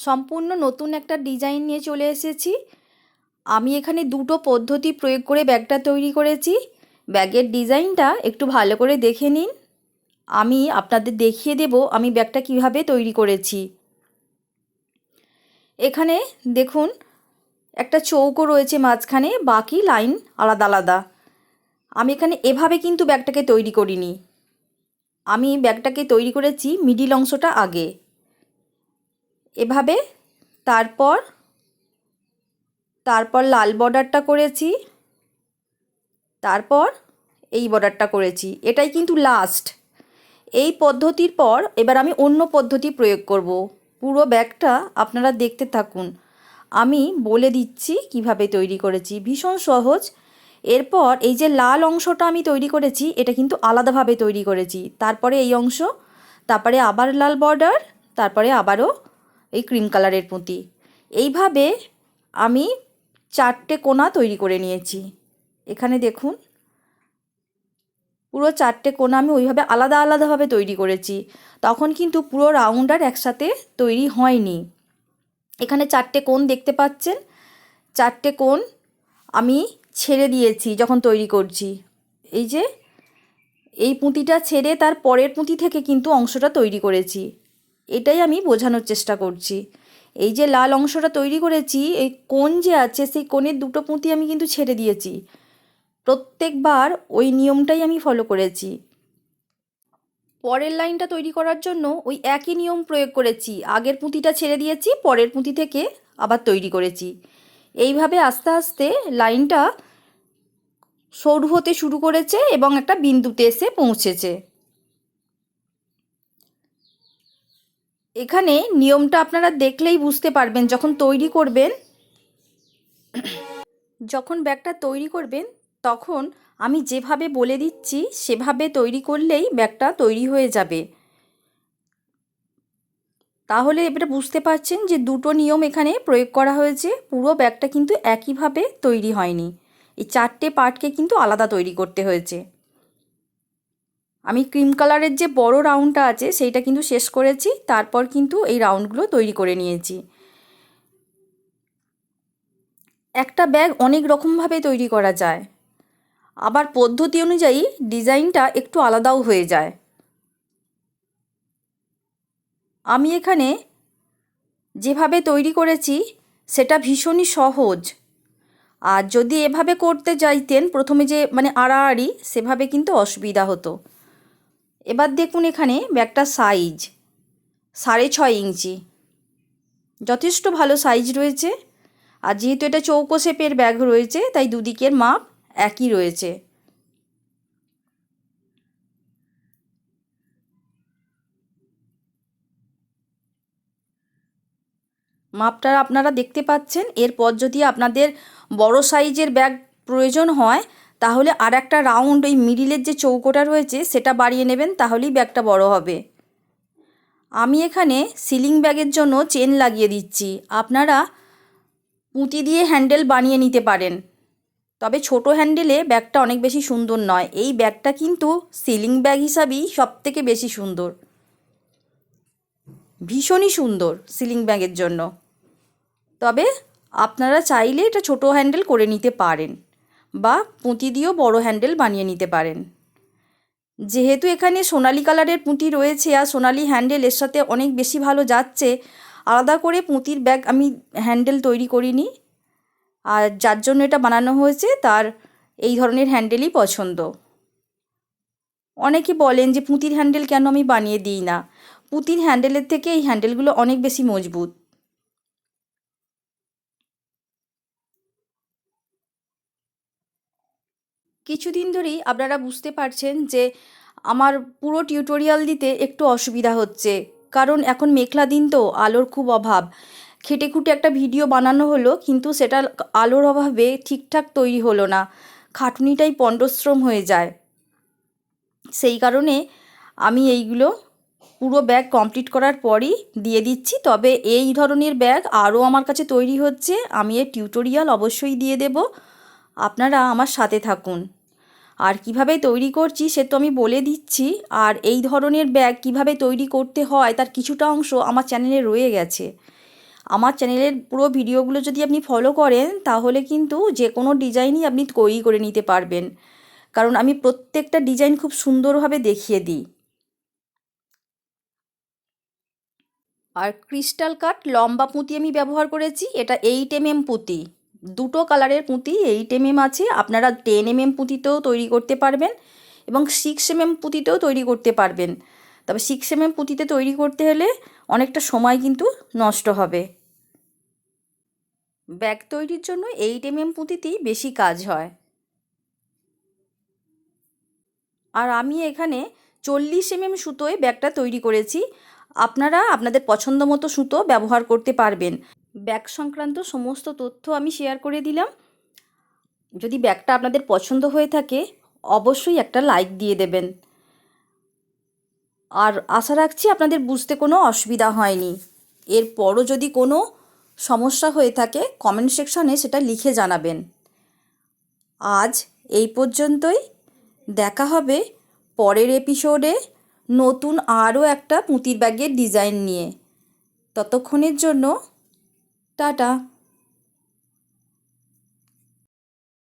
সম্পূর্ণ নতুন একটা ডিজাইন নিয়ে চলে এসেছি। আমি এখানে দুটো পদ্ধতি প্রয়োগ করে ব্যাগটা তৈরি করেছি। ব্যাগের ডিজাইনটা একটু ভালো করে দেখে নিন। আমি আপনাদের দেখিয়ে দেব আমি ব্যাগটা কীভাবে তৈরি করেছি। এখানে দেখুন, একটা চৌকো রয়েছে মাঝখানে, বাকি লাইন আলাদা আলাদা। আমি এখানে এভাবে কিন্তু ব্যাগটাকে তৈরি করিনি। আমি ব্যাগটাকে তৈরি করেছি মিডিল অংশটা আগে। এভাবে, তারপর তারপর লাল বর্ডারটা করেছি, তারপর এই বর্ডারটা করেছি। এটাই কিন্তু লাস্ট এই পদ্ধতির পর এবার আমি অন্য পদ্ধতি প্রয়োগ করব। পুরো ব্যাগটা আপনারা দেখতে থাকুন। আমি বলে দিচ্ছি কীভাবে তৈরি করেছি। ভীষণ সহজ। এরপর এই যে লাল অংশটা আমি তৈরি করেছি, এটা কিন্তু আলাদাভাবে তৈরি করেছি। তারপরে এই অংশ, তারপরে আবার লাল বর্ডার, তারপরে আবারও এই ক্রিম কালারের পুঁতি। এইভাবে আমি চারটে কোনা তৈরি করে নিয়েছি। এখানে দেখুন, পুরো চারটে কোনা আমি ওইভাবে আলাদা আলাদাভাবে তৈরি করেছি। তখন কিন্তু পুরো রাউন্ডার একসাথে তৈরি হয়নি। এখানে চারটে কোণ দেখতে পাচ্ছেন? চারটে কোণ আমি ছেড়ে দিয়েছি যখন তৈরি করছি। এই যে, এই পুঁতিটা ছেড়ে তার পরের পুঁতি থেকে কিন্তু অংশটা তৈরি করেছি। এটাই আমি বোঝানোর চেষ্টা করছি। এই যে লাল অংশটা তৈরি করেছি, এই কোণ যে আছে, সেই কোণের দুটো পুঁতি আমি কিন্তু ছেড়ে দিয়েছি। প্রত্যেকবার ওই নিয়মটাই আমি ফলো করেছি। পরের লাইনটা তৈরি করার জন্য ওই একই নিয়ম প্রয়োগ করেছি। আগের পুঁতিটা ছেড়ে দিয়েছি, পরের পুঁতি থেকে আবার তৈরি করেছি। এইভাবে আস্তে আস্তে লাইনটা সরু হতে শুরু করেছে এবং একটা বিন্দুতে এসে পৌঁছেছে। এখানে নিয়মটা আপনারা দেখলেই বুঝতে পারবেন যখন তৈরি করবেন। যখন ব্যাগটা তৈরি করবেন, তখন আমি যেভাবে বলে দিচ্ছি, সেভাবে তৈরি করলেই ব্যাগটা তৈরি হয়ে যাবে। তাহলে এবারে বুঝতে পারছেন যে দুটো নিয়ম এখানে প্রয়োগ করা হয়েছে, পুরো ব্যাগটা কিন্তু একইভাবে তৈরি হয়নি। এই চারটে পার্টকে কিন্তু আলাদা তৈরি করতে হয়েছে। আমি ক্রিম কালারের যে বড় রাউন্ডটা আছে, সেইটা কিন্তু শেষ করেছি, তারপর কিন্তু এই রাউন্ডগুলো তৈরি করে নিয়েছি। একটা ব্যাগ অনেক রকমভাবে তৈরি করা যায়। আবার পদ্ধতি অনুযায়ী ডিজাইনটা একটু আলাদাও হয়ে যায়। আমি এখানে যেভাবে তৈরি করেছি, সেটা ভীষণই সহজ। আর যদি এভাবে করতে চাইতেন প্রথমে যে মানে আড়াআড়ি, সেভাবে কিন্তু অসুবিধা হতো। এবার দেখুন এখানে ব্যাগটা সাইজ সাড়ে ছয় ইঞ্চি। যথেষ্ট ভালো সাইজ রয়েছে। আর যেহেতু এটা চৌকো শেপের ব্যাগ রয়েছে, তাই দুদিকের মাপ একই রয়েছে। মাপটা আপনারা দেখতে পাচ্ছেন। এরপর যদি আপনাদের বড় সাইজের ব্যাগ প্রয়োজন হয় তাহলে আর একটা রাউন্ড ওই মিডিলের যে চৌকোটা রয়েছে, সেটা বাড়িয়ে নেবেন, তাহলেই ব্যাগটা বড় হবে। আমি এখানে সিলিং ব্যাগের জন্য চেন লাগিয়ে দিচ্ছি। আপনারা পুঁতি দিয়ে হ্যান্ডেল বানিয়ে নিতে পারেন। তবে ছোট হ্যান্ডেলে ব্যাগটা অনেক বেশি সুন্দর নয়। এই ব্যাগটা কিন্তু সিলিং ব্যাগ হিসাবেই সব থেকে বেশি সুন্দর। ভীষণই সুন্দর সিলিং ব্যাগের জন্য। তবে আপনারা চাইলে এটা ছোট হ্যান্ডেল করে নিতে পারেন। বা পুঁতি দিয়েও বড় হ্যান্ডেল বানিয়ে নিতে পারেন। যেহেতু এখানে সোনালি কালারের পুঁতি রয়েছে আর সোনালি হ্যান্ডেল এর সাথে অনেক বেশি ভালো যাচ্ছে, আলাদা করে পুঁতির ব্যাগ আমি হ্যান্ডেল তৈরি করিনি। আর যার জন্য এটা বানানো হয়েছে তার এই ধরনের হ্যান্ডেলই পছন্দ। অনেকে বলেন যে পুঁতির হ্যান্ডেল কেন আমি বানিয়ে দিই না? পুঁতির হ্যান্ডেলের থেকে এই হ্যান্ডেলগুলো অনেক বেশি মজবুত। কিছুদিন ধরেই আপনারা বুঝতে পারছেন যে আমার পুরো টিউটোরিয়াল দিতে একটু অসুবিধা হচ্ছে। কারণ এখন মেঘলা দিন তো, আলোর খুব অভাব। খেটে খুঁটে একটা ভিডিও বানানো হলো, কিন্তু সেটা আলোর অভাবে ঠিকঠাক তৈরি হলো না। খাটুনিটাই পণ্ডশ্রম হয়ে যায়। সেই কারণে আমি এইগুলো পুরো ব্যাগ কমপ্লিট করার পরই দিয়ে দিচ্ছি। তবে এই ধরনের ব্যাগ আরও আমার কাছে তৈরি হচ্ছে। আমি এর টিউটোরিয়াল অবশ্যই দিয়ে দেব। আপনারা আমার সাথে থাকুন। আর কীভাবে তৈরি করছি সে তো আমি বলে দিচ্ছি। আর এই ধরনের ব্যাগ কীভাবে তৈরি করতে হয় তার কিছুটা অংশ আমার চ্যানেলে রয়ে গেছে। আমার চ্যানেলের পুরো ভিডিওগুলো যদি আপনি ফলো করেন, তাহলে কিন্তু যে কোনো ডিজাইনই আপনি তৈরি করে নিতে পারবেন। কারণ আমি প্রত্যেকটা ডিজাইন খুব সুন্দরভাবে দেখিয়ে দিই। আর ক্রিস্টাল কাট লম্বা পুঁতি আমি ব্যবহার করেছি, এটা এইট এম এম পুঁতি। দুটো কালারের পুঁতি এইট এম এম আছে। আপনারা টেন এম এম পুঁতিতেও তৈরি করতে পারবেন এবং সিক্স এম এম পুঁতিতেও তৈরি করতে পারবেন। তবে সিক্স এম এম পুঁতিতে তৈরি করতে হলে অনেকটা সময় কিন্তু নষ্ট হবে। ব্যাগ তৈরির জন্য এইট এম এম পুঁতিতেই বেশি কাজ হয়। আর আমি এখানে চল্লিশ এমএম সুতোয় ব্যাগটা তৈরি করেছি। আপনারা আপনাদের পছন্দ মতো সুতো ব্যবহার করতে পারবেন। ব্যাগ সংক্রান্ত সমস্ত তথ্য আমি শেয়ার করে দিলাম। যদি ব্যাগটা আপনাদের পছন্দ হয়ে থাকে, অবশ্যই একটা লাইক দিয়ে দেবেন। আর আশা রাখছি আপনাদের বুঝতে কোনো অসুবিধা হয়নি। এরপরও যদি কোনো সমস্যা হয়ে থাকে কমেন্ট সেকশনে সেটা লিখে জানাবেন। আজ এই পর্যন্তই। দেখা হবে পরের এপিসোডে নতুন আরও একটা পুঁতির ব্যাগের ডিজাইন নিয়ে। ততক্ষণের জন্য টাটা।